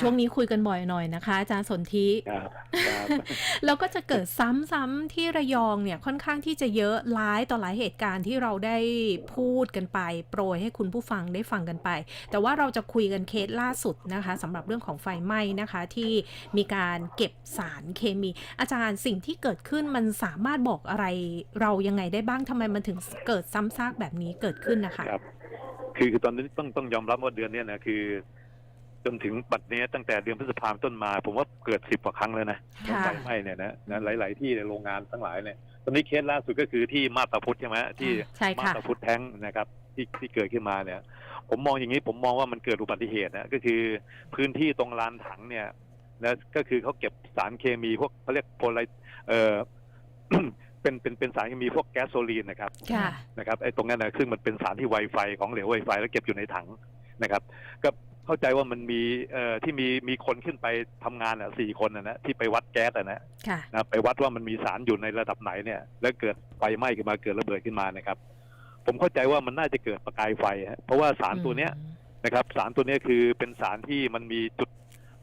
ช่วงนี้คุยกันบ่อยหน่อยนะคะ อาจารย์สนธิครับครับแล้วก็จะเกิดซ้ำๆที่ระยองเนี่ยค่อนข้างที่จะเยอะหลายต่อหลายเหตุการณ์ที่เราได้พูดกันไป โปรยให้คุณผู้ฟังได้ฟังกันไป แต่ว่าเราจะคุยกันเคสล่าสุดนะคะสำหรับเรื่องของไฟไหม้นะคะที่มีการเก็บสารเคมี อาจารย์สิ่งที่เกิดขึ้นมันสามารถบอกอะไร เรายังไงได้บ้างทำไมมันถึงเกิดซ้ำซากแบบนี้เกิดขึ้นนะคะครับคือคือตอนนี้ต้องต้องยอมรับว่าเดือนเนี้ยนะคือ จนถึงปัจจุบันตั้งแต่เดือนพฤษภาคมต้นมา ผมว่าเกิดสิบกว่าครั้งแล้วนะค่ะไฟไหม้เนี่ยนะนะหลาย ๆ ที่ในโรงงานทั้งหลายเนี่ยตอนนี้เคสล่าสุดก็คือที่มาบตาพุธใช่ไหมที่ใช่มาค่ะบตาพุธแท้งนะครับที่ที่เกิดขึ้นมาเนี่ย ผมมองอย่างนี้ผมมองว่ามันเกิดอุบัติเหตุนะก็คือพื้นที่ตรงลานถังเนี่ยนะก็คือเขาเก็บสารเคมีพวกเขาเรียกโพไลเอ่อเป็นเป็นเป็นสารเคมีพวกแก๊สโซลีนนะครับค่ะนะครับไอ้ตรงนั้นนะซึ่งมันเป็นสารที่ไวไฟของเหลวไวไฟแล้วเก็บอยู่ในถังนะครับ ก็ เข้าใจว่ามันมีเอ่อที่มีมีคนขึ้นไปทำงานอะสี่คนนะนะที่ไปวัดแก๊สอะนะค่ะ นะไปวัดว่ามันมีสารอยู่ในระดับไหนเนี่ย แล้วเกิดไฟไหม้ขึ้นมาเกิดระเบิดขึ้นมานะครับ ผมเข้าใจว่ามันน่าจะเกิดประกายไฟฮะเพราะว่าสารตัวเนี้ย นะครับสารตัวเนี้ยคือเป็นสารที่มันมีจุด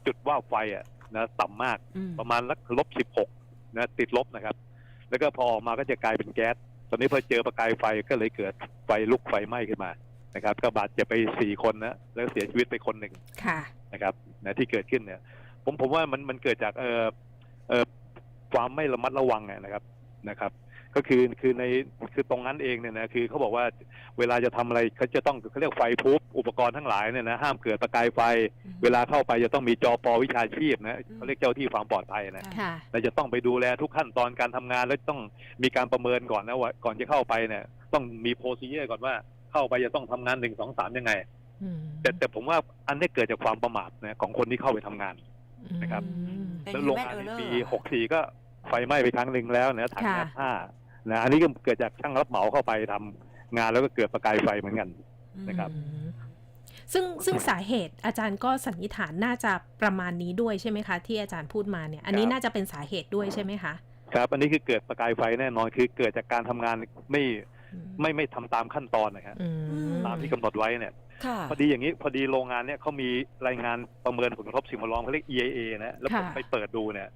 จุดว่าวไฟอะนะต่ำมากอืมประมาณลบสิบหกนะติดลบนะครับ แล้วก็พอออกมาก็จะกลายเป็นแก๊ส ตอนนี้พอเจอประกายไฟก็เลยเกิดไฟลุกไฟไหม้ขึ้นมา นะครับก็บาดเจ็บไปสี่คนนะแล้วเสียชีวิตไปคนหนึ่งค่ะนะครับนะที่เกิดขึ้นเนี่ย ผมผมว่ามันมันเกิดจากเอ่อเอ่อความไม่ระมัดระวังอะนะครับนะครับ ก็คือคือในคือตรงนั้นเองเนี่ยนะคือเขาบอกว่าเวลาจะทำอะไรเขาจะต้องเขาเรียกไฟพูบอุปกรณ์ทั้งหลายเนี่ยนะห้ามเกิดประกายไฟ เวลาเข้าไปจะต้องมีจอปอวิชาชีพนะเขาเรียกเจ้าที่ความปลอดภัยนะค่ะเราจะต้องไปดูแลทุกขั้นตอนการทำงานแล้วต้องมีการประเมินก่อนนะว่าก่อนจะเข้าไปเนี่ยต้องมีโพซิเยอร์ก่อนว่า เข้าไปจะต้องทำงานหนึ่งสองสามยังไงอืมแต่แต่ผมว่าอันนี้เกิดจากความประมาทนะของคนที่เข้าไปทำงานนะครับอืมเป็นแล้วโรง human งานใน error ปีอะหกสี่ก็ไฟไหม้ไปครั้งหนึ่งแล้วนะถังค่ะแก๊สห้านะอันนี้ก็เกิดจากช่างรับเหมาเข้าไปทำงานแล้วก็เกิดประกายไฟเหมือนกันนะครับอืมซึ่งซึ่งสาเหตุอาจารย์ก็สันนิษฐานน่าจะประมาณนี้ด้วยใช่ไหมคะ ที่อาจารย์พูดมาเนี่ย อันนี้น่าจะเป็นสาเหตุด้วยใช่ไหมคะครับ อันนี้คือเกิดประกายไฟแน่นอนคือเกิดจากการทำงานไม่อืม ไม่ไม่ทำตามขั้นตอนนะครับอืมตามที่กำหนดไว้เนี่ยค่ะพอดีอย่างนี้พอดีโรงงานเนี่ยเขามีรายงานประเมินผลกระทบสิ่งแวดล้อมเขาเรียก EIA นะแล้วผมค่ะไปเปิดดูเนี่ย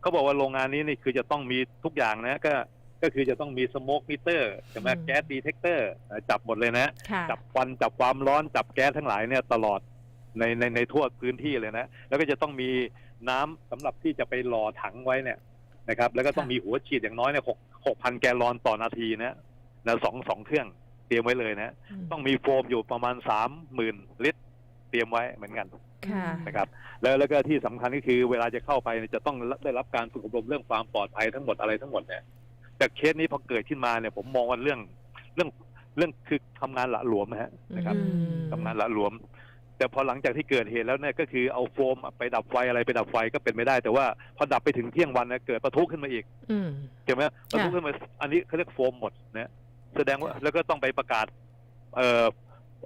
เขาบอกว่าโรงงานนี้นี่คือจะต้องมีทุกอย่างนะก็ก็คือจะต้องมีสโมกมิเตอร์ใช่ไหมแก๊สดีเทคเตอร์จับหมดเลยนะค่ะจับควันจับความร้อนจับแก๊สทั้งหลายเนี่ยตลอดในในในทั่วพื้นที่เลยนะ แล้วก็จะต้องมีน้ำสำหรับที่จะไปหล่อถังไว้เนี่ยนะครับ แล้วก็ต้องมีหัวฉีดอย่างน้อยเนี่ยหกหกพันแกลลอนต่อนาทีนะ นะสองสองเครื่องเตรียมไว้เลยนะ ต้องมีโฟมอยู่ประมาณสามหมื่นลิตร เตรียมไว้เหมือนกันค่ะนะครับ แล้วแล้วก็ที่สำคัญก็คือเวลาจะเข้าไปเนี่ยจะต้องได้รับการฝึกอบรมเรื่องความปลอดภัยทั้งหมดอะไรทั้งหมดเนี่ยแต่เคสนี้พอเกิดขึ้นมาเนี่ย ผมมองว่าเรื่องเรื่องเรื่องคือทำงานหละหลวมนะฮะนะครับอืมทำงานหละหลวม แต่พอหลังจากที่เกิดเหตุแล้วเนี่ยก็คือเอาโฟมไปดับไฟอะไรไปดับไฟก็เป็นไม่ได้ แต่ว่าพอดับไปถึงเที่ยงวันเนี่ยเกิดประทุขึ้นมาอีกอืมใช่ไหมประทุขึ้นมา อันนี้เขาเรียกโฟมหมดนะ แสดงว่าแล้วก็ต้องไปประกาศ เอ่อ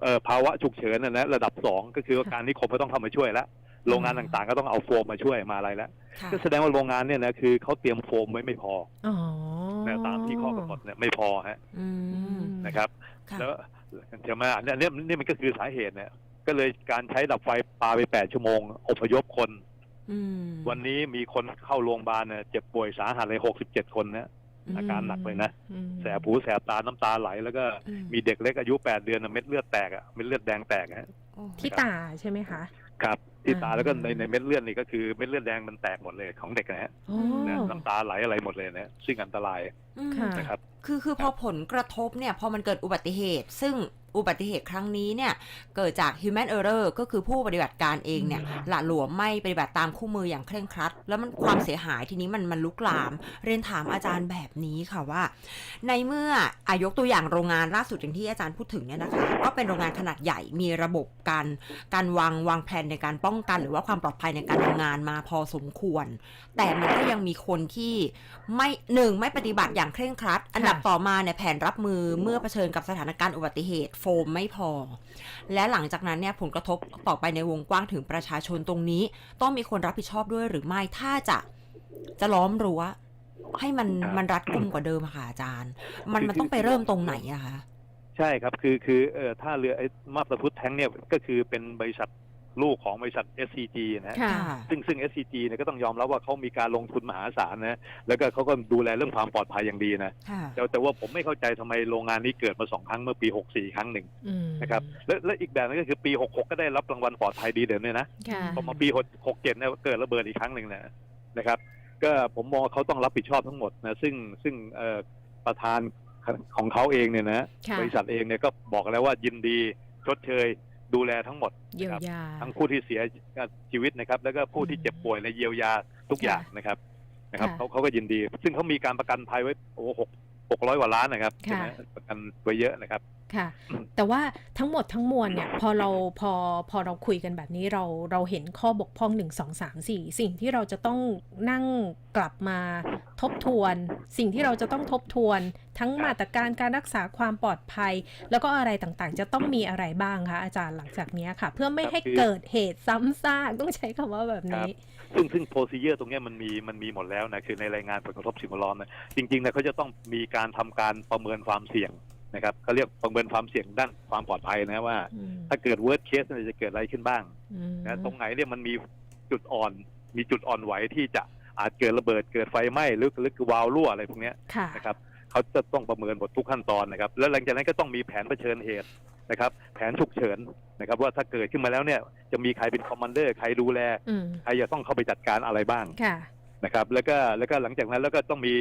เอ่อภาวะฉุกเฉินนะนะระดับสองก็คือว่าการนิคมก็ต้องเข้ามาช่วยแล้วโรงงานต่างๆ ก็ต้องเอาโฟมมาช่วยมาอะไรแล้วค่ะก็แสดงว่าโรงงานเนี่ยนะคือเขาเตรียมโฟมไว้ไม่พออ๋อนะตามที่ข้อกำหนดเนี่ยไม่พอฮะอืมนะครับค่ะแล้วใช่ไหมอันเนี้ยเนี่ยนี่มันก็คือสาเหตุเนี่ย ก็เลยการใช้ดับไฟปาไปแปดชั่วโมง อพยพคนอืมวันนี้มีคนเข้าโรงพยาบาลเนี่ยเจ็บป่วยสาหัสเลยหกสิบเจ็ดคนนะ อาการหนักเลยนะอืมแสบหูแสบตาน้ำตาไหล แล้วก็อืมมีเด็กเล็กอายุแปดเดือนน่ะเม็ดเลือดแตกอะเม็ดเลือดแดงแตกฮะโอ้ที่ตาใช่ไหมคะครับที่ตาอ่าแล้วก็ในในเม็ดเลือดนี่ก็คือเม็ดเลือดแดงมันแตกหมดเลยของเด็กนะฮะโอ้นะน้ำตาไหลอะไรหมดเลยนะซึ่งอันตรายอืมค่ะนะครับ คือคือพอผลกระทบเนี่ย พอมันเกิดอุบัติเหตุ ซึ่ง อุบัติเหตุครั้งนี้เนี่ย เกิดจาก human error ก็คือผู้ปฏิบัติการเองเนี่ยหละหลวมไม่ปฏิบัติตามคู่มืออย่างเคร่งครัด แล้วมันความเสียหายทีนี้มันมันลุกลาม เรียนถามอาจารย์แบบนี้ค่ะว่า ในเมื่ออายกตัวอย่างโรงงานล่าสุดอย่างที่อาจารย์พูดถึงเนี่ยนะคะก็เป็นโรงงานขนาดใหญ่มีระบบการการวางวางแผนในการป้องกัน หรือว่าความปลอดภัยในการทำงานมาพอสมควร แต่มันก็ยังมีคนที่ไม่หนึ่งไม่ปฏิบัติอย่างเคร่งครัด อันดับต่อมาเนี่ยแผนรับมือเมื่อเผชิญกับสถานการณ์อุบัติเหตุโฟมไม่พอ และหลังจากนั้นเนี่ยผลกระทบต่อไปในวงกว้างถึงประชาชนตรงนี้ ต้องมีคนรับผิดชอบด้วยหรือไม่ถ้าจะจะล้อมรั้วให้มันครับมันรัดกุมกว่าเดิมอะค่ะอาจารย์ มันคือมันต้องไปเริ่มตรงไหนอะคะใช่ครับคือคือเอ่อท่าเรือไอ้มาบตาพุทธแท้งเนี่ยก็คือเป็นบริษัท ลูกของบริษัท SCG นะฮะค่ะ ซึ่งซึ่ง SCG เนี่ยก็ต้องยอมรับว่าเขามีการลงทุนมหาศาลนะแล้วก็เขาก็ดูแลเรื่องความปลอดภัยอย่างดีนะค่ะแต่แต่ว่าผมไม่เข้าใจทำไมโรงงานนี้เกิดมาสองครั้งเมื่อปี 64 ครั้งหนึ่งอืมนะครับและและอีกแบบนึงก็คือปี 66 ก็ได้รับรางวัลปลอดภัยดีเด่นด้วยนะ ค่ะ พอมาปี67เนี่ยเกิดระเบิดอีกครั้งหนึ่งนะนะครับ ก็ผมมองว่าเขาต้องรับผิดชอบทั้งหมดนะซึ่งซึ่งเอ่อประธานของเขาเองเนี่ยนะค่ะ บริษัทเองเนี่ยก็บอกแล้วว่ายินดีชดเชย ดูแลทั้งหมดเยียวยาทั้งผู้ที่เสียชีวิตนะครับ แล้วก็ผู้ที่อืมเจ็บป่วยในเยียวยาทุกอย่างนะครับนะครับค่ะเขาเขาก็ยินดี ซึ่งเขามีการประกันภัยไว้โอ้หกหกร้อยกว่าล้านนะครับค่ะใช่ไหมประกันไว้เยอะนะครับ ค่ะ แต่ว่าทั้งหมดทั้งมวลเนี่ยพอเราพอพอเราคุยกันแบบนี้เราเราเห็นข้อบกพร่อง1 2 3 4สิ่งที่เราจะต้องนั่งกลับมาทบทวน สิ่งที่เราจะต้องทบทวน ทั้งครับมาตรการการรักษาความปลอดภัย แล้วก็อะไรต่างๆ จะต้องมีอะไรบ้างคะอาจารย์หลังจากเนี้ยค่ะ เพื่อไม่ให้เกิดเหตุซ้ำซากต้องใช้คำว่าแบบนี้ ซึ่งซึ่งโปรซีเจอร์ตรงเนี้ยมันมีมันมีหมดแล้วนะคือในรายงานผลกระทบสิ่งแวดล้อมนะจริงๆนะเขาจะต้องมีการทำการประเมินความเสี่ยง นะครับเขาเรียกประเมินความเสี่ยงด้านความปลอดภัยนะว่าอืมถ้าเกิด worst case เนี่ยจะเกิดอะไรขึ้นบ้างอืมนะตรงไหนเนี่ยมันมีจุดอ่อน มีจุดอ่อนไหวที่จะอาจเกิดระเบิดเกิดไฟไหม้หรือหรือวาล์วรั่วอะไรพวกเนี้ยค่ะนะครับเขาจะต้องประเมินหมดทุกขั้นตอนนะครับ แล้วหลังจากนั้นก็ต้องมีแผนเผชิญเหตุนะครับ แผนฉุกเฉินนะครับว่าถ้าเกิดขึ้นมาแล้วเนี่ยจะมีใครเป็นคอมมานเดอร์ใครดูแลอืมใครจะต้องเข้าไปจัดการอะไรบ้างค่ะ นะครับแล้วก็แล้วก็หลังจากนั้นแล้วก็ต้องมี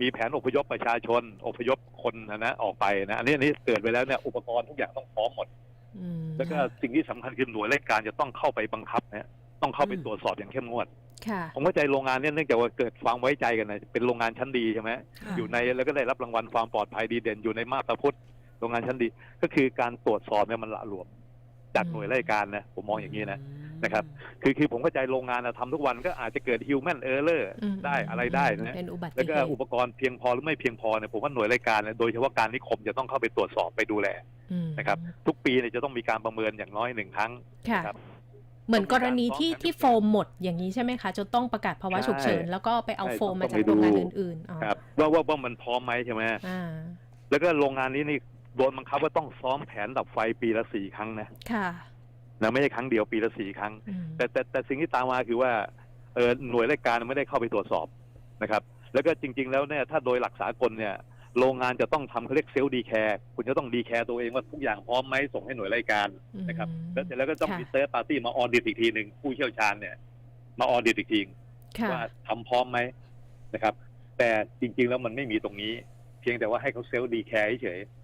มีแผนอพยพประชาชน อพยพคนนะนะออกไปนะอันนี้อันนี้เกิดไปแล้วเนี่ยอุปกรณ์ทุกอย่างต้องพร้อมหมดอืมแล้วก็สิ่งที่สำคัญคือหน่วยราชการจะต้องเข้าไปบังคับนะต้องเข้าไปอืมตรวจสอบอย่างเข้มงวดค่ะผมเข้าใจโรงงานเนี่ยเนื่องจากว่าเกิดความไว้ใจกันนะเป็นโรงงานชั้นดีใช่ไหมค่ะอยู่ในแล้วก็ได้รับรางวัลความปลอดภัยดีเด่นอยู่ในมาตรพุทธโรงงานชั้นดี ก็คือการตรวจสอบเนี่ยมันละหลวมจากอืมหน่วยราชการนะผมมองอย่างนี้นะอืม นะครับคือคือผมเข้าใจโรงงานนะทำทุกวันก็อาจจะเกิด human error อืมได้อะไรได้นะเป็นอุบัติแล้วก็เหตุอุปกรณ์เพียงพอหรือไม่เพียงพอเนี่ยผมว่าหน่วยราชการเนี่ยโดยเฉพาะการนิคมจะต้องเข้าไปตรวจสอบไปดูแลอืมนะครับทุกปีเนี่ยจะต้องมีการประเมินอย่างน้อยหนึ่งครั้งค่ะนะครับเหมือนกรณีที่ต้องมีการที่โฟมหมดอย่างนี้ใช่ไหมคะจนต้องประกาศภาวะใช่ฉุกเฉิน แล้วก็ไปเอาใช่โฟมต้องมาจากไปดูโรงงานอื่นๆอ๋อครับว่าว่าว่ามันพร้อมไหมใช่ไหมอ่าแล้วก็โรงงานนี้นี่โดนบังคับว่าต้องซ้อมแผนดับไฟปีละสี่ครั้งนะค่ะ นะไม่ใช่ครั้งเดียวปีละสี่ครั้งอืมแต่แต่แต่สิ่งที่ตามมาคือว่าเออหน่วยราชการไม่ได้เข้าไปตรวจสอบนะครับ แล้วก็จริง ๆ แล้วเนี่ยถ้าโดยหลักสากลเนี่ยโรงงานจะต้องทำเขาเรียกเซลล์ดีแคร์คุณจะต้องดีแคร์ตัวเองว่าทุกอย่างพร้อมไหมส่งให้หน่วยราชการนะครับ แล้วเสร็จแล้วก็ต้องค่ะมีเตอร์ปาร์ตี้มาออดิตอีกทีหนึ่งผู้เชี่ยวชาญเนี่ย มาออดิตอีกทีค่ะว่าทำพร้อมไหมนะครับ แต่จริง ๆ แล้วมันไม่มีตรงนี้ เพียงแต่ว่าให้เขาเซลล์ดีแคร์เฉยอืมอืมๆ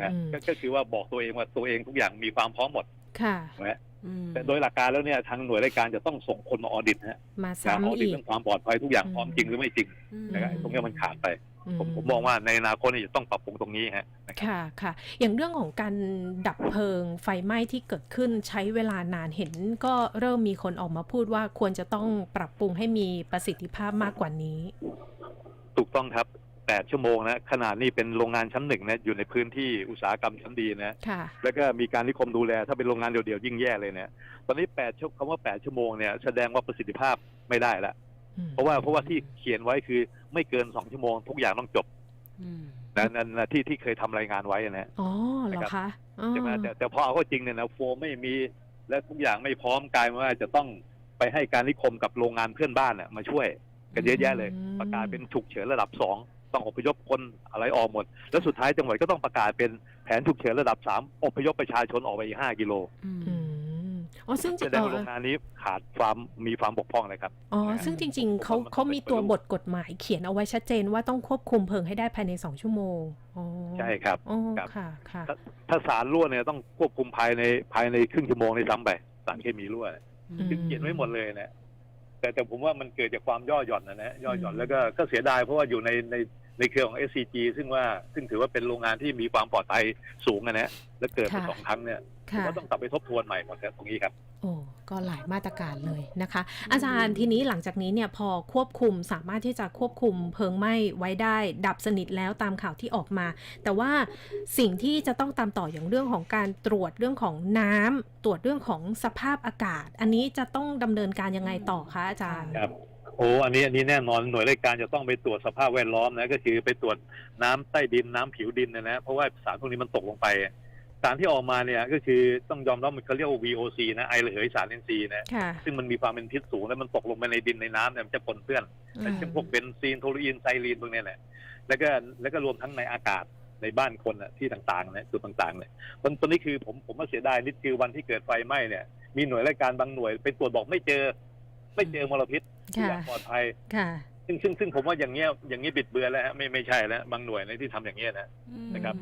นะอืมก็ก็คือว่าบอกตัวเองว่าตัวเองทุกอย่างมีความพร้อมหมดค่ะนะอืมแต่โดยหลักการแล้วเนี่ยทางหน่วยราชการจะต้องส่งคนมาออดิตนะฮะมาการออซ้ำดิตอีกเรื่องความปลอดภัยทุกอย่างอืมพร้อมจริงหรือไม่จริงอืมนะครับไอ้ตรงเนี้ยมันขาดไปผมอืผมมองว่าในอนาคตเนี่ยจะต้องปรับปรุงตรงนี้ฮะนะครับค่ะค่ะ อย่างเรื่องของการดับเพลิงไฟไหม้ที่เกิดขึ้นใช้เวลานานเห็น ก็เริ่มมีคนออกมาพูดว่าควรจะต้องปรับปรุงให้มีประสิทธิภาพมากกว่านี้ ถูกต้องครับ แปดชั่วโมงนะขนาดนี้เป็นโรงงานชั้นหนึ่งนะอยู่ในพื้นที่อุตสาหกรรมชั้นดีนะค่ะแล้วก็มีการนิคมดูแล ถ้าเป็นโรงงานเดี่ยวๆยิ่งแย่เลยเนี่ยตอนนี้แปดชั่วคำว่าแปดชั่วโมงเนี่ยแสดงว่าประสิทธิภาพไม่ได้ละอืมเพราะว่าเพราะว่าที่เขียนไว้คือไม่เกินสองชั่วโมง ทุกอย่างต้องจบอืมนะนั่นนะที่ที่เคยทำรายงานไว้นะอ๋อเหรอคะอ๋อใช่ไหมแต่แต่พอเอาเข้าจริงเนี่ยนะโฟมไม่มีและทุกอย่างไม่พร้อมกลายมาว่าจะต้องไปให้การนิคมกับโรงงานเพื่อนบ้านน่ะมาช่วยกันเยอะแยะเลย ประกาศเป็นฉุกเฉินระดับสอง ต้องอพยพคนอะไรออกหมด แล้วสุดท้ายจังหวัดก็ต้องประกาศเป็นแผนฉุกเฉินระดับสามอพยพประชาชนออกไปอีกห้ากิโลอืมอืมอ๋อซึ่งแสจะดงเอว่าโรองงานนี้ขาดความมีความบกพร่องเลยครับ อ๋อนะซึ่งจริง ๆเขาผมว่ามันเขามีตัวเป็นบทกฎหมายเขียนเอาไว้ชัดเจนว่าต้องควบคุมเพลิงให้ได้ภายในสองชั่วโมงอ๋อใช่ครับอ๋อครับค่ะค่ะถ้าสารรั่วเนี่ยต้องควบคุมภายในภายในครึ่งชั่วโมงในซ้ำไปสารเคมีรั่วอืมคือเขียนไว้หมดเลยนะแต่แต่ผมว่ามันเกิดจากความย่อหย่อนนะนะย่อหย่อนอืมแล้วก็ก็เสียดายเพราะว่าอยู่ในใน ในเครือของ SCG ซึ่งว่าซึ่งถือว่าเป็นโรงงานที่มีความปลอดภัยสูงอะนะแล้วเกิดมาสองครั้งเนี่ยผมค่ะว่าต้องกลับไปทบทวนใหม่หมดครับตรงนี้ครับ โอ้ก็หลายมาตรการเลยนะคะ อาจารย์ทีนี้หลังจากนี้เนี่ยพอควบคุมสามารถที่จะควบคุมเพลิงไหม้ไว้ได้ ดับสนิทแล้วตามข่าวที่ออกมา แต่ว่าสิ่งที่จะต้องตามต่ออย่างเรื่องของการตรวจเรื่องของน้ำตรวจเรื่องของสภาพอากาศ อันนี้จะต้องดำเนินการยังไงต่อคะอาจารย์ครับโอ้อันนี้อันนี้แน่นอนหน่วยราชการจะต้องไปตรวจสภาพแวดล้อมนะก็คือไปตรวจน้ำใต้ดินน้ำผิวดินนะนะเพราะว่าสารพวกนี้มันตกลงไป สารที่ออกมาเนี่ยก็คือต้องยอมรับมันเขาเรียกว่า VOC นะไอระเหยสารอินทรีย์นะค่ะซึ่งมันมีความเป็นพิษสูงแล้วมันตกลงไปในดินในน้ำเนี่ยมันจะปนเปื้อนอืมเช่นพวกเบนซีนโทลูอีนไซลีนพวกเนี้ยแหละแล้วก็แล้วก็รวมทั้งในอากาศในบ้านคนน่ะที่ต่างๆเนี่ยจุดต่างๆเนี่ยตอนตอนนี้คือผมผมว่าเสียดายนิดคือวันที่เกิดไฟไหม้เนี่ยมีหน่วยราชการบางหน่วยไปตรวจบอกไม่เจอ ไม่เจอมลพิษทุกค่ะอย่างปลอดภัยค่ะ ซึ่งซึ่งซึ่งผมว่าอย่างเงี้ยอย่างเงี้ยบิดเบือนแล้วฮะไม่ไม่ใช่แล้วบางหน่วยในที่ทำอย่างเงี้ยนะนะครับ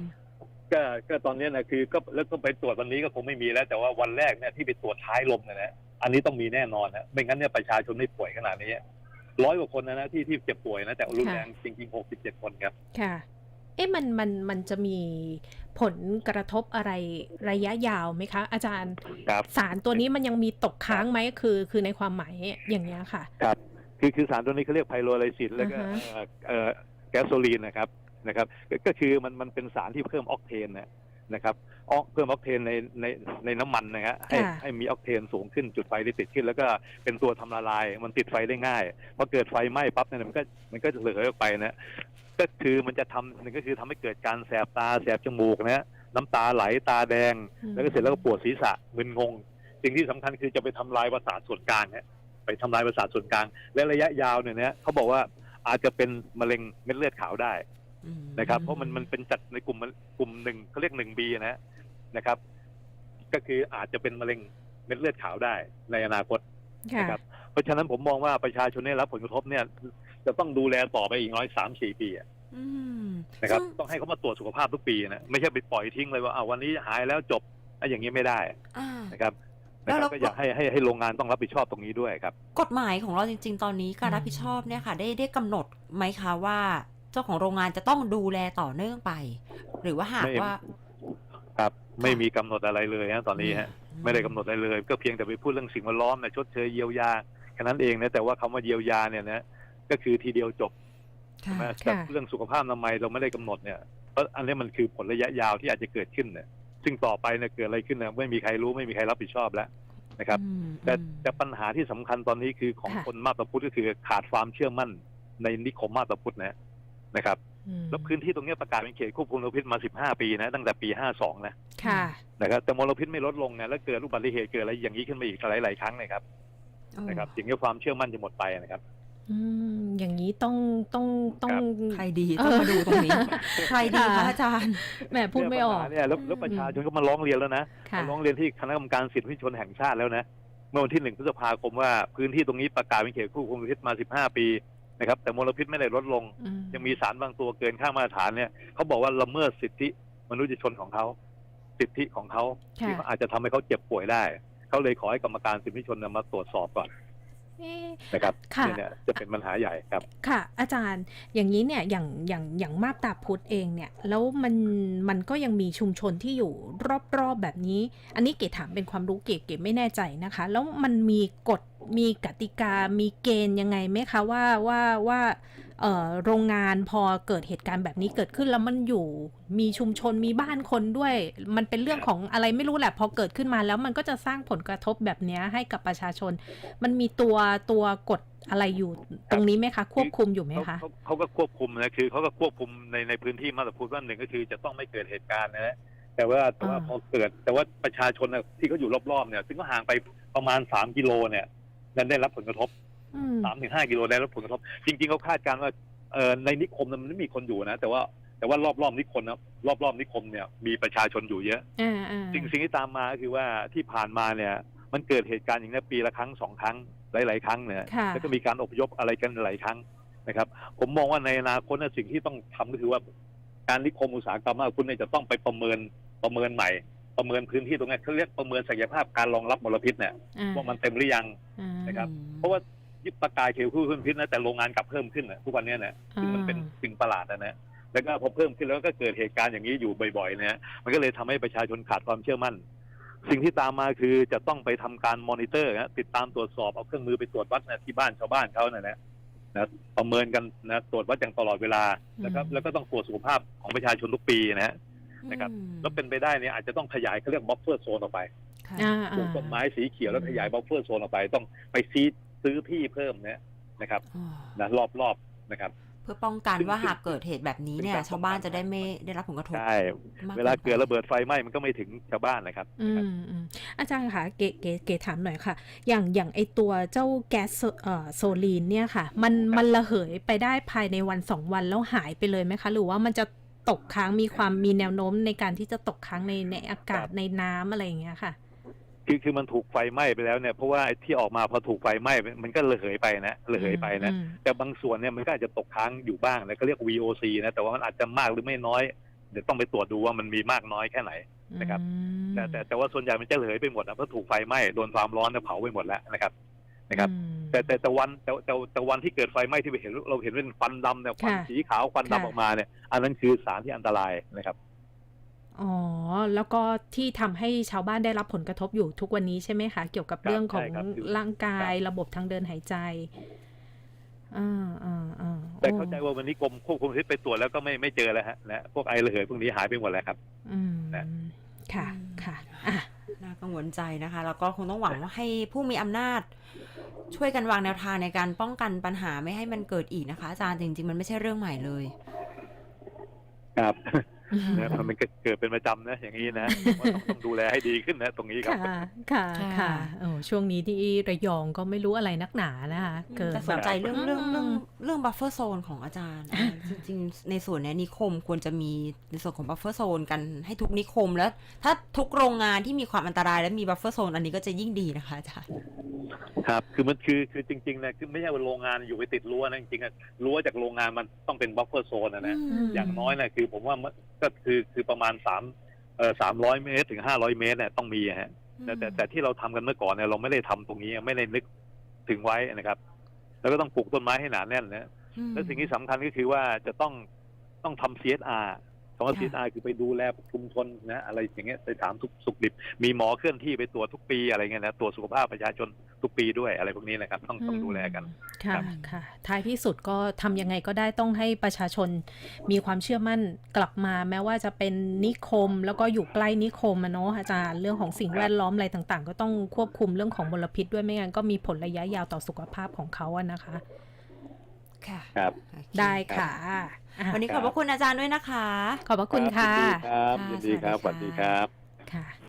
ก็ก็ตอนเนี้ยนะคือก็แล้วก็ไปตรวจวันนี้ก็คงไม่มีแล้ว แต่ว่าวันแรกเนี่ยที่ไปตรวจท้ายลมเนี่ยนะอันนี้ต้องมีแน่นอนนะไม่งั้นเนี่ยประชาชนไม่ป่วยขนาดนี้ร้อยกว่าคนนะนะที่ที่เจ็บป่วยนะแต่รุนแรงจริงๆหกสิบเจ็ดคนครับค่ะเอ๊ะมันมันมันจะมีผลกระทบอะไรระยะยาวไหมคะ อาจารย์ครับสารตัวนี้มันยังมีตกค้างไหมคือ คือในความหมายอย่างเงี้ยค่ะ ครับ คือคือสารตัวนี้เขาเรียกไพโรไลซินแล้วก็อ่าฮะเอ่อเอ่อแก๊สโซลีนนะครับนะครับก็ก็คือมันมันเป็นสารที่เพิ่มออกเทนนะนะครับออกเพิ่มออกเทนในในในน้ำมันนะฮะให้ค่ะให้มีออกเทนสูงขึ้นจุดไฟได้ติดขึ้น แล้วก็เป็นตัวทำละลาย มันติดไฟได้ง่ายพอเกิดไฟไหม้ปั๊บเนี่ยมันก็มันก็จะระเหยออกไปนะ ก็คือมันจะทำมันก็คือทำให้เกิดการแสบตาแสบจมูกนะฮะน้ำตาไหลตาแดง แล้วก็เสร็จแล้วก็ปวดศีรษะมึนงง สิ่งที่สำคัญคือจะไปทำลายประสาทส่วนกลางเนี่ยไปทำลายประสาทส่วนกลาง และระยะยาวเนี่ยนะเขาบอกว่าอาจจะเป็นมะเร็งเม็ดเลือดขาวได้นะครับเพราะมันมันเป็นจัดในกลุ่มกลุ่มหนึ่งเขาเรียกหนึ่งบีนะนะครับ ก็คืออาจจะเป็นมะเร็งเม็ดเลือดขาวได้ในอนาคตค่ะนะครับเพราะฉะนั้นผมมองว่าประชาชนได้รับผลกระทบเนี่ย จะต้องดูแลต่อไปอีกน้อยสามสี่ปีอะอืมนะครับซึ่งต้องให้เขามาตรวจสุขภาพทุกปีนะไม่ใช่ไปปล่อยทิ้งเลยว่าอ่าวันนี้หายแล้วจบไอ้อย่างนี้ไม่ได้อ่า นะครับแล้นะวครัเราบก็อยากให้ให้ให้โรงงานต้องรับผิดชอบตรงนี้ด้วยครับ กฎหมายของเราจริง ๆ ตอนนี้การอืมรับผิดชอบเนี่ยค่ะ ได้ได้กำหนดไหมคะว่า เจ้าของโรงงานจะต้องดูแลต่อเนื่องไป หรือว่าหากไม่ ว่า ครับ ไม่มีกำหนดอะไรเลยฮะตอนนี้ฮะไม่ได้กำหนดอะไรเลย ก็เพียงแต่ไปพูดเรื่องสิ่งแวดล้อมนะชดเชยเยียวยาแค่นั้นเองนะแต่ว่าคำว่าเยียวยาเนี่ยนะ ก็คือทีเดียวจบค่ะใช่ไหมค่ะแต่เรื่องสุขภาพอนามัยเราไม่ได้กำหนดเนี่ยเพราะอันนี้มันคือผลระยะยาวที่อาจจะเกิดขึ้นเนี่ยซึ่งต่อไปเนี่ยเกิดอะไรขึ้นเนี่ยไม่มีใครรู้ไม่มีใครรับผิดชอบแล้วนะครับอืมแต่อืมแต่ปัญหาที่สำคัญตอนนี้คือของค่ะคนมาตาพุทธก็คือขาดความเชื่อมั่นในนิคมมาตาพุทธนะนะครับอืมแล้วพื้นที่ตรงเนี้ยประกาศเป็นเขตควบคุมมลพิษมา 15 ปีนะ ตั้งแต่ปี 52นะค่ะนะครับแต่มลพิษไม่ลดลงนะแล้วเกิดอุบัติเหตุเกิดอะไรอย่างนี้ขึ้นมาอีกหลายๆครั้งนะครับนะครับสิ่งที่ความเชื่อมั่นจะหมดไปนะครับ อืมอย่างนี้ต้องต้องต้องครับ ใครดีต้องมาดูตรงนี้ ใครดีคะค่ะอาจารย์ แหมพูดไม่ออกเนี่ยปัญหาเนี่ยแล้วแล้วประชาชนก็มาร้องเรียนแล้วนะค่ะมาร้องเรียนที่คณะกรรมการสิทธิมนุษยชนแห่งชาติแล้วนะเมื่อวันที่หนึ่งพฤษภาคมว่าพื้นที่ตรงนี้ประกาศเป็นเขตควบคุมมลพิษมา 15 ปีนะครับแต่มลพิษไม่ได้ลดลง อืมยังมีสารบางตัวเกินค่ามาตรฐานเนี่ยเขาบอกว่าละเมิดสิทธิมนุษยชนของเขาสิทธิของเขาค่ะที่เขาอาจจะทำให้เขาเจ็บป่วยได้เขาเลยขอให้กรรมการสิทธิมนุษยชนนำมาตรวจสอบก่อนเอ๊ะ นะครับค่ะเนี่ยเนี่ยจะเป็นปัญหาใหญ่ครับ ค่ะ อาจารย์อย่างนี้เนี่ยอย่างอย่างอย่างมาบตาพุทธเองเนี่ย แล้วมันมันก็ยังมีชุมชนที่อยู่รอบๆแบบนี้ อันนี้เก๋ถามเป็นความรู้เก๋เก๋ไม่แน่ใจนะคะ แล้วมันมีกฎมีกติกามีเกณฑ์ยังไงไหมคะว่าว่าว่าเอ่อ โรงงานพอเกิดเหตุการณ์แบบนี้เกิดขึ้นแล้วมันอยู่มีชุมชนมีบ้านคนด้วย มันเป็นเรื่องของอะไรไม่รู้แหละพอเกิดขึ้นมาแล้วมันก็จะสร้างผลกระทบแบบเนี้ยให้กับประชาชน มันมีตัวตัวกฎอะไรอยู่ตรงนี้ไหมคะ ควบคุมอยู่ไหมเขาคะเขาเขาก็ควบคุมนะคือเขาก็ควบคุมในในพื้นที่มาตรพุทธว่าหนึ่งก็คือจะต้องไม่เกิดเหตุการณ์นะฮะแต่ว่าแต่ว่าอ่าพอเกิด แต่ว่าประชาชนน่ะที่เขาอยู่รอบๆเนี่ย ซึ่งก็ห่างไปประมาณสามกิโลเนี่ยนั้นได้รับผลกระทบอืม สามถึงห้ากิโลได้รับผลกระทบ จริง ๆเขาคาดการณ์ว่าเอ่อในนิคมนั้นมันไม่มีคนอยู่นะ แต่ว่าแต่ว่ารอบๆนิคมนะรอบๆนิคมเนี่ยมีประชาชนอยู่เยอะอ่าอ่าสิ่งสิ่งที่ตามมาก็คือว่าที่ผ่านมาเนี่ย มันเกิดเหตุการณ์อย่างนี้ยปีละครั้งสองครั้งหลาย ๆ ครั้งเนี่ยค่ะแล้วก็มีการอพยพอะไรกันหลายครั้งนะครับ ผมมองว่าในอนาคตเนี่ยสิ่งที่ต้องทำก็คือว่าการนิคมอุตสาหกรรมมากคุณเนี่ยจะต้องไปประเมินประเมินใหม่ ประเมินพื้นที่ตรงนี้เขาเรียกประเมินศักยภาพการรองรับมลพิษเนี่ยอ่าว่ามันเต็มหรือยังอ่านะครับ เพราะว่า ยึดประกายเขตคู่พื้นพิษนะแต่โรงงานกลับเพิ่มขึ้นนะทุกวันเนี้นะซึ่งมันเป็นสิ่งประหลาดนะนะแล้วก็พอเพิ่มขึ้นแล้วก็เกิดเหตุการณ์อย่างนี้อยู่บ่อยๆนะมันก็เลยทำให้ประชาชนขาดความเชื่อมั่น สิ่งที่ตามมาคือจะต้องไปทำการมอนิเตอร์นะติดตามตรวจสอบเอาเครื่องมือไปตรวจวัดนะที่บ้านชาวบ้านเขานะนะนะประเมินกันนะตรวจวัดอย่างตลอดเวลานะครับแล้วก็ต้องตรวจสุขภาพของประชาชนทุกปีนะฮะนะครับอืมแล้วเป็นไปได้เนี่ยอาจจะต้องขยายเขาเรียกบ็อกเฟอร์โซนออกไปค่ะอ่าปลูกอ่าต้นไม้สีเขียวแล้วขยายบ็อกเฟอร์โซนออกไป ต้องไปซีด ซื้อที่เพิ่มนะนะครับอ๋อนะรอบๆนะครับ เพื่อป้องกันซึ่งว่าหากเกิดเหตุแบบนี้เนี่ยซึ่งการชาวบ้านจะได้ไม่ได้รับผลกระทบใช่มากเวลาเกิดนไประเบิดไฟไหม้มันก็ไม่ถึงชาวบ้านนะครับอืมอืมอาจารย์คะเก๋เก๋เก๋ถามหน่อยค่ะ อย่างอย่างไอตัวเจ้าแก๊สโซเอ่อโซลีนเนี่ยค่ะ มันมันระเหยไปได้ภายในวันสองวันแล้วหายไปเลยไหมคะ หรือว่ามันจะตกค้างมีความมีแนวโน้มในการที่จะตกค้างในในอากาศครับในน้ำอะไรอย่างเงี้ยค่ะ คือคือมันถูกไฟไหม้ไปแล้วเนี่ยเพราะว่าไอ้ที่ออกมาพอถูกไฟไหม้มันก็ระเหยไปนะระเหยไปนะอืมแต่บางส่วนเนี่ยมันก็อาจจะตกค้างอยู่บ้างนะก็เรียก VOC นะแต่ว่ามันอาจจะมากหรือไม่น้อยเดี๋ยวต้องไปตรวจดูว่ามันมีมากน้อยแค่ไหนนะครับอืมแต่แต่แต่ว่าส่วนใหญ่มันจะระเหยไปหมดนะเพราะถูกไฟไหม้โดนความร้อนเนี่ยเผาไปหมดแล้วนะครับนะครับอืมแต่แต่แต่วันแต่แต่แต่วันที่เกิดไฟไหม้ที่เราเห็นเราเห็นเป็นควันดำเนี่ยควันค่ะสีขาวควันค่ะดำออกมาเนี่ย อันนั้นคือสารที่อันตรายนะครับ อ๋อ แล้วก็ที่ทำให้ชาวบ้านได้รับผลกระทบอยู่ทุกวันนี้ใช่ไหมคะ เกี่ยวกับครับเรื่องของใช่ครับคือร่างกายครับระบบทางเดินหายใจอ่าอ่าอ่าแต่เข้าใจว่าวันนี้กรมควบคุมพิษไปตรวจแล้วก็ไม่ไม่เจอแล้วฮะนะพวกไอระเหยพวกนี้หายไปหมดแล้วครับ อืมนะค่ะอืมค่ะอะน่ากังวลใจนะคะ แล้วก็คงต้องหวังว่าให้ผู้มีอำนาจ ช่วยกันวางแนวทางในการป้องกันปัญหาไม่ให้มันเกิดอีกนะคะอาจารย์จริง ๆ มันไม่ใช่เรื่องใหม่เลย ครับ นะมันก็เกิดเป็นประจำนะอย่างนี้นะว่าต้องต้องดูแลให้ดีขึ้นนะตรงนี้ครับค่ะค่ะค่ะค่ะโอ้ช่วงนี้ที่ระยองก็ไม่รู้อะไรนักหนานะคะเกิดแต่สนใจแบบเรื่องเรื่องเรื่องมเรื่องบัฟเฟอร์โซนของอาจารย์อะจริงๆ ในส่วนเนี้ยนิคมควรจะมีในส่วนของบัฟเฟอร์โซนกันให้ทุกนิคมแล้ว ถ้าทุกโรงงานที่มีความอันตรายและมีบัฟเฟอร์โซนอันนี้ก็จะยิ่งดีนะคะอาจารย์ครับคือมันคือคือจริงๆนะคือไม่ใช่ว่าโรงงานอยู่ไปติดรั้วนะจริงๆอะรั้วจากโรงงานมันต้องเป็นบัฟเฟอร์โซนนะนะมอย่างน้อยนะคือผมว่ามันก็คือคือประมาณสามเอ่อสามร้อยเมตรถึงห้าร้อยเมตรเนี่ยต้องมีอะฮะแต่แต่แต่ที่เราทำกันเมื่อก่อนเนี่ยเราไม่ได้ทำตรงนี้ไม่ได้นึกถึงไว้นะครับ แล้วก็ต้องปลูกต้นไม้ให้หนาแน่นนะอืมและสิ่งที่สำคัญก็คือว่าจะต้องต้องทำ CSR คำว่าค่ะ CSR คือไปดูแลชุมชนนะอะไรอย่างเงี้ยไปถามทุกสุขดิบมีหมอเคลื่อนที่ไปตรวจทุกปีอะไรเงี้ยนะตรวจสุขภาพประชาชนทุกปีด้วยอะไรพวกนี้นะครับต้องต้องดูแลกันค่ะครับค่ะท้ายที่สุดก็ทำยังไงก็ได้ต้องให้ประชาชนมีความเชื่อมั่นกลับมา แม้ว่าจะเป็นนิคม แล้วก็อยู่ใกล้นิคมอะเนาะอาจารย์เรื่องของสิ่งแวดล้อมอะไรต่างๆ ก็ต้องควบคุมเรื่องของมลพิษด้วยไม่งั้นก็มีผลระยะยาวต่อสุขภาพของเขาอะนะคะ ค่ะ ครับโอเคได้ค่ะอะ วันนี้ขอบพระคุณอาจารย์ด้วยนะคะ ขอบพระคุณค่ะรับยินดีครับค่ะยินดีครับสสวัวัสสดีดีค่ะครับ ค่ะ